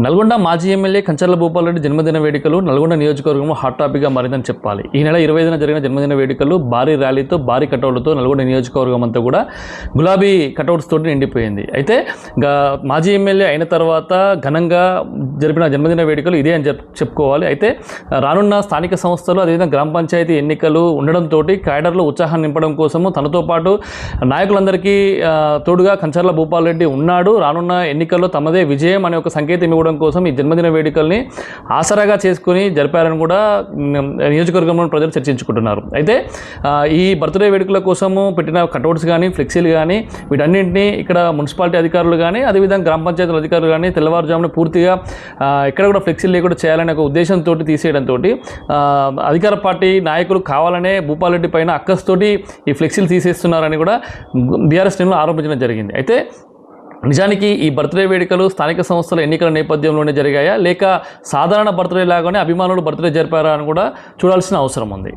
నల్గొండ మాజీ ఎమ్మెల్యే కంచర్ల భూపాల్ రెడ్డి జన్మదిన వేడుకలు నల్గొండ నియోజకవర్గంలో హాట్ టాపిక్గా మారిందని చెప్పాలి. ఈ నెల ఇరవై ఐదున జరిగిన జన్మదిన వేడుకలు భారీ ర్యాలీతో భారీ కటౌట్లతో నల్గొండ నియోజకవర్గం అంతా కూడా గులాబీ కటౌట్స్ తోటి నిండిపోయింది. అయితే మాజీ ఎమ్మెల్యే అయిన తర్వాత ఘనంగా జరిపిన జన్మదిన వేడుకలు ఇదే అని చెప్ చెప్పుకోవాలి. అయితే రానున్న స్థానిక సంస్థలు అదేవిధంగా గ్రామ పంచాయతీ ఎన్నికలు ఉండడంతో క్యాడర్లో ఉత్సాహాన్ని నింపడం కోసము తనతో పాటు నాయకులందరికీ తోడుగా కంచర్ల భూపాల్ రెడ్డి ఉన్నాడు. రానున్న ఎన్నికల్లో తమదే విజయం అనే ఒక సంకేతం చేసుకోవడం కోసం ఈ జన్మదిన వేడుకల్ని ఆసరాగా చేసుకుని జరిపారని కూడా నియోజకవర్గంలో ప్రజలు చర్చించుకుంటున్నారు. అయితే ఈ బర్త్డే వేడుకల కోసము పెట్టిన కటౌట్స్ కానీ ఫ్లెక్సీలు కానీ వీటన్నింటినీ ఇక్కడ మున్సిపాలిటీ అధికారులు కానీ అదేవిధంగా గ్రామ పంచాయతీల అధికారులు కానీ తెల్లవారుజామున పూర్తిగా ఇక్కడ ఎక్కడ కూడా ఫ్లెక్సీలు లేకుండా చేయాలనే ఒక ఉద్దేశంతో తీసేయడంతో అధికార పార్టీ నాయకులు కావాలనే భూపాలరెడ్డి పైన అక్కస్తోటి ఈ ఫ్లెక్సీలు తీసేస్తున్నారని కూడా బీఆర్ఎస్ టీంలో ఆరోపించడం జరిగింది. అయితే నిజానికి ఈ బర్త్డే వేడుకలు స్థానిక సంస్థల ఎన్నికల నేపథ్యంలోనే జరిగాయా? లేక సాధారణ బర్త్డే లాగానే అభిమానులు బర్త్డే జరిపారా అని కూడా చూడాల్సిన అవసరం ఉంది.